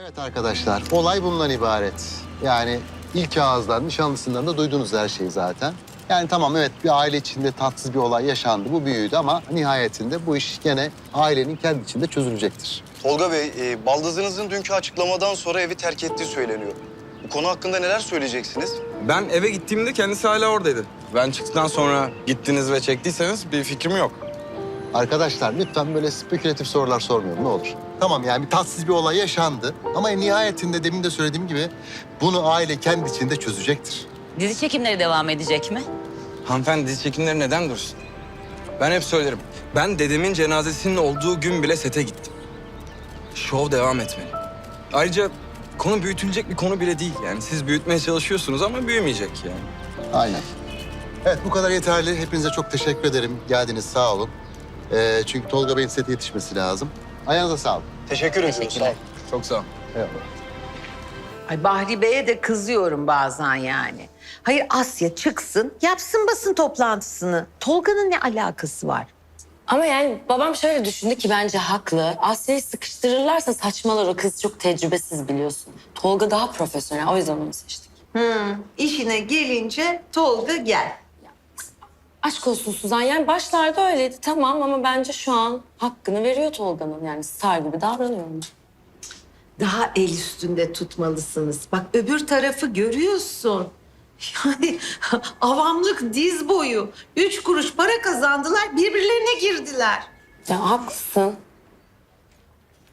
Evet arkadaşlar, olay bundan ibaret. Yani ilk ağızdan, nişanlısından da duydunuz her şeyi zaten. Yani tamam evet bir aile içinde tatsız bir olay yaşandı, bu büyüdü ama nihayetinde bu iş gene ailenin kendi içinde çözülecektir. Tolga Bey, e, baldızınızın dünkü açıklamadan sonra evi terk ettiği söyleniyor. Bu konu hakkında neler söyleyeceksiniz? Ben eve gittiğimde kendisi hala oradaydı. Ben çıktıktan sonra gittiniz ve çektiyseniz bir fikrim yok. Arkadaşlar lütfen böyle spekülatif sorular sormayın ne olur. Tamam yani bir tatsız bir olay yaşandı ama nihayetinde demin de söylediğim gibi bunu aile kendi içinde çözecektir. Dizi çekimleri devam edecek mi? Hanımefendi dizi çekimleri neden dursun? Ben hep söylerim. Ben dedemin cenazesinin olduğu gün bile sete gittim. Şov devam etmeli. Ayrıca konu büyütülecek bir konu bile değil. Yani siz büyütmeye çalışıyorsunuz ama büyümeyecek yani. Aynen. Evet bu kadar yeterli. Hepinize çok teşekkür ederim. Geldiniz sağ olun. Ee, çünkü Tolga Bey'in sete yetişmesi lazım. Ayağınıza sağlık. Teşekkür ediyoruz. Teşekkürler. Çok sağ ol. Eyvallah. Ay Bahri Bey'e de kızıyorum bazen yani. Hayır Asya çıksın, yapsın basın toplantısını. Tolga'nın ne alakası var? Ama yani babam şöyle düşündü ki bence haklı. Asya'yı sıkıştırırlarsa saçmalar o kız çok tecrübesiz biliyorsun. Tolga daha profesyonel o yüzden onu seçtik. İşine gelince Tolga gel. Aşk olsun Suzan yani başlarda öyleydi tamam ama bence şu an hakkını veriyor Tolga'nın. Yani star gibi davranıyor ona. Daha el üstünde tutmalısınız. Bak öbür tarafı görüyorsun. Yani avamlık diz boyu. Üç kuruş para kazandılar, birbirlerine girdiler. Ya haklısın.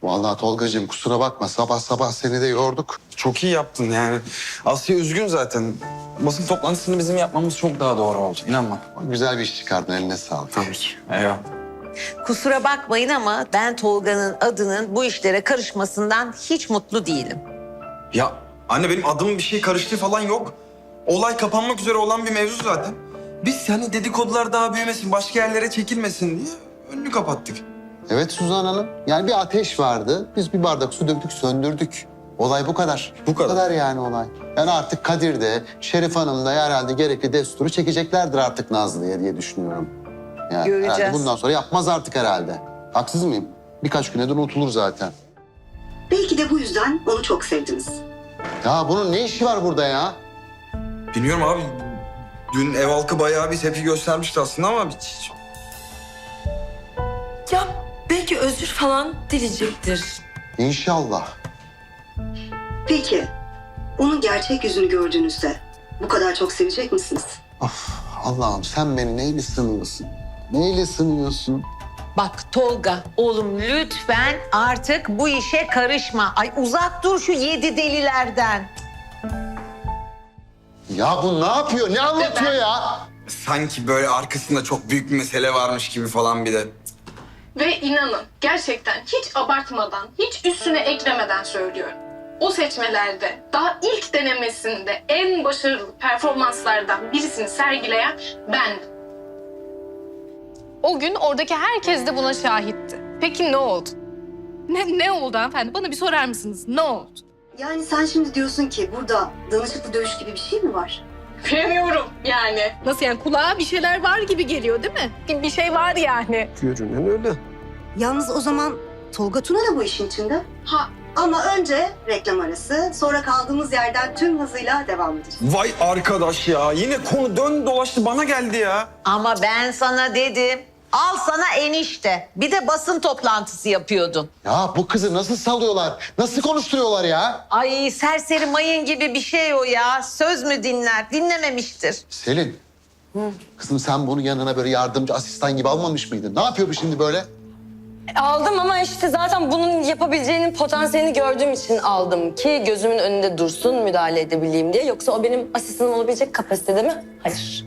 Vallahi Tolgacığım kusura bakma sabah sabah seni de yorduk. Çok iyi yaptın yani. Asya üzgün zaten. Basın toplantısını bizim yapmamız çok daha doğru oldu. İnan bana. Güzel bir iş çıkardın eline sağlık. Tabii ki. Eyvallah. Kusura bakmayın ama ben Tolga'nın adının bu işlere karışmasından hiç mutlu değilim. Ya anne benim adımın bir şey karıştığı falan yok. Olay kapanmak üzere olan bir mevzu zaten. Biz hani dedikodular daha büyümesin, başka yerlere çekilmesin diye önünü kapattık. Evet Suzan Hanım. Yani bir ateş vardı. Biz bir bardak su döktük söndürdük. Olay bu kadar. Bu kadar. Bu kadar yani olay. Yani artık Kadir de Şerif Hanım da herhalde gerekli desturu çekeceklerdir artık Nazlı'ya diye düşünüyorum. Yani Göreceğiz. herhalde bundan sonra yapmaz artık herhalde. Haksız mıyım? Birkaç güne de unutulur zaten. Belki de bu yüzden onu çok sevdiniz. Ya bunun ne işi var burada ya? Bilmiyorum abi. Dün ev halkı bayağı bir tepki göstermişti aslında ama hiç... Ya belki özür falan dileyecektir. İnşallah. Peki, onun gerçek yüzünü gördüğünüzde bu kadar çok sevecek misiniz? Of Allah'ım sen beni neyle sınıyorsun? Neyle sınıyorsun? Bak Tolga, oğlum lütfen artık bu işe karışma. Ay uzak dur şu yedi delilerden. Ya bu ne yapıyor? Ne anlatıyor ya? Sanki böyle arkasında çok büyük bir mesele varmış gibi falan bir de. Ve inanın gerçekten hiç abartmadan, hiç üstüne eklemeden söylüyorum. O seçmelerde daha ilk denemesinde en başarılı performanslardan birisini sergileyen bendim. O gün oradaki herkes de buna şahitti. Peki ne oldu? Ne, ne oldu hanımefendi? Bana bir sorar mısınız? Ne oldu? Yani sen şimdi diyorsun ki burada danışıklı dövüş gibi bir şey mi var? Bilemiyorum yani. Nasıl yani kulağa bir şeyler var gibi geliyor değil mi? Bir- Bir şey var yani. Yalnız o zaman Tolga Tuna da bu işin içinde. Ha Ama önce reklam arası, sonra kaldığımız yerden tüm hızıyla devam edeceğiz. Vay arkadaş ya yine konu dön dolaştı bana geldi ya. Ama ben sana dedim. Al sana enişte. Bir de basın toplantısı yapıyordun. Ya bu kızı nasıl salıyorlar? Nasıl konuşturuyorlar ya? Ay serseri mayın gibi bir şey o ya. Söz mü dinler? Dinlememiştir. Selin. Kızım sen bunu yanına böyle yardımcı asistan gibi almamış mıydın? Ne yapıyor bu şimdi böyle? Aldım ama işte zaten bunun yapabileceğinin potansiyelini gördüğüm için aldım ki gözümün önünde dursun müdahale edebileyim diye. Yoksa o benim asistanım olabilecek kapasitede mi? Hayır.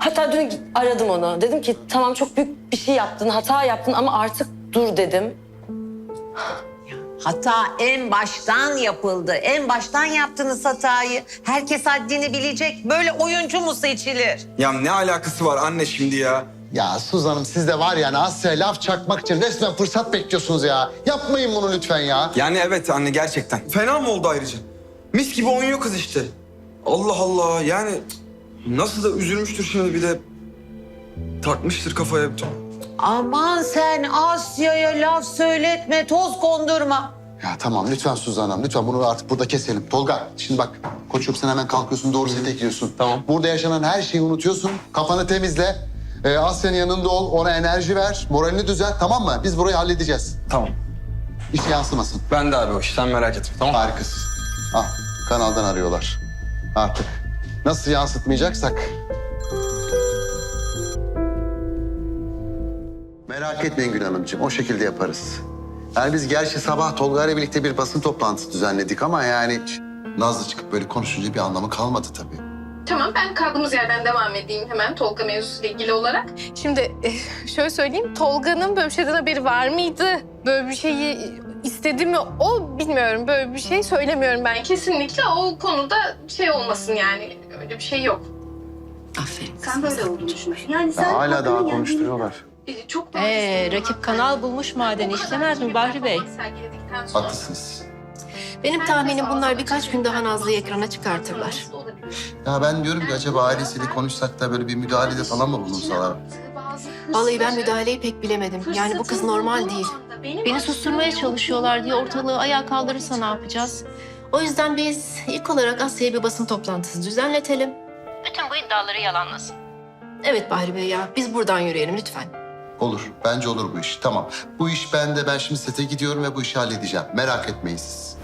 Hatta dün aradım onu. Dedim ki tamam çok büyük bir şey yaptın, hata yaptın ama artık dur dedim. Hata en baştan yapıldı. En baştan yaptınız hatayı. Herkes haddini bilecek. Böyle oyuncu mu seçilir? Ya ne alakası var anne şimdi ya? Ya Suzan'ım siz de var yani Asya'ya laf çakmak için resmen fırsat bekliyorsunuz ya. Yapmayın bunu lütfen ya. Yani evet anne gerçekten. Fena mı oldu ayrıca? Mis gibi oynuyor kız işte. Allah Allah yani nasıl da üzülmüştür şimdi bir de takmıştır kafaya. Aman sen Asya'ya laf söyletme, toz kondurma. Ya tamam lütfen Suzan Hanım lütfen bunu artık burada keselim. Tolga şimdi bak koçum sen hemen kalkıyorsun doğru sete gidiyorsun. Tamam. Burada yaşanan her şeyi unutuyorsun. Kafanı temizle. Ee, Asya'nın yanında ol, ona enerji ver, moralini düzelt tamam mı? Biz burayı halledeceğiz. Tamam. İş yansımasın. Ben de abi o iş. Sen merak etme. Tamam. Harikasın. Ah kanaldan arıyorlar. Artık nasıl yansıtmayacaksak. Merak etmeyin Gül Hanımcığım o şekilde yaparız. Yani biz gerçi sabah Tolga ile birlikte bir basın toplantısı düzenledik ama yani Nazlı çıkıp böyle konuşunca bir anlamı kalmadı tabii. Tamam ben kaldığımız yerden devam edeyim hemen Tolga mevzusuyla ilgili olarak. Şimdi eh, şöyle söyleyeyim Tolga'nın böyle bir şeyden haberi var mıydı? Böyle bir şeyi istedi mi o bilmiyorum. Böyle bir şey söylemiyorum ben. Kesinlikle o konuda şey olmasın yani. Öyle bir şey yok. Aferin. Sen böyle olduğunu düşünüyorsun. Yani sen Ya hala hakkını daha yendiğinde- konuşturuyorlar. Ee, Çok daha Ee, rakip kanal bulmuş kadar işlemez mi Bahri Bey? Haklısınız. Benim tahminim bunlar birkaç gün daha Nazlı'yı ekrana çıkartırlar. Ya ben diyorum ki acaba ailesiyle konuşsak da böyle bir müdahalede falan mı bulunsalar? Vallahi ben müdahaleyi pek bilemedim. Yani bu kız normal değil. Beni susturmaya çalışıyorlar diye ortalığı ayağa kaldırırsa ne yapacağız? O yüzden biz ilk olarak Asya'ya bir basın toplantısı düzenletelim. Bütün bu iddiaları yalanlasın. Evet Bahri Bey ya, biz buradan yürüyelim lütfen. Olur. Bence olur bu iş. Tamam. Bu iş bende. Ben şimdi sete gidiyorum ve bu işi halledeceğim. Merak etmeyin siz.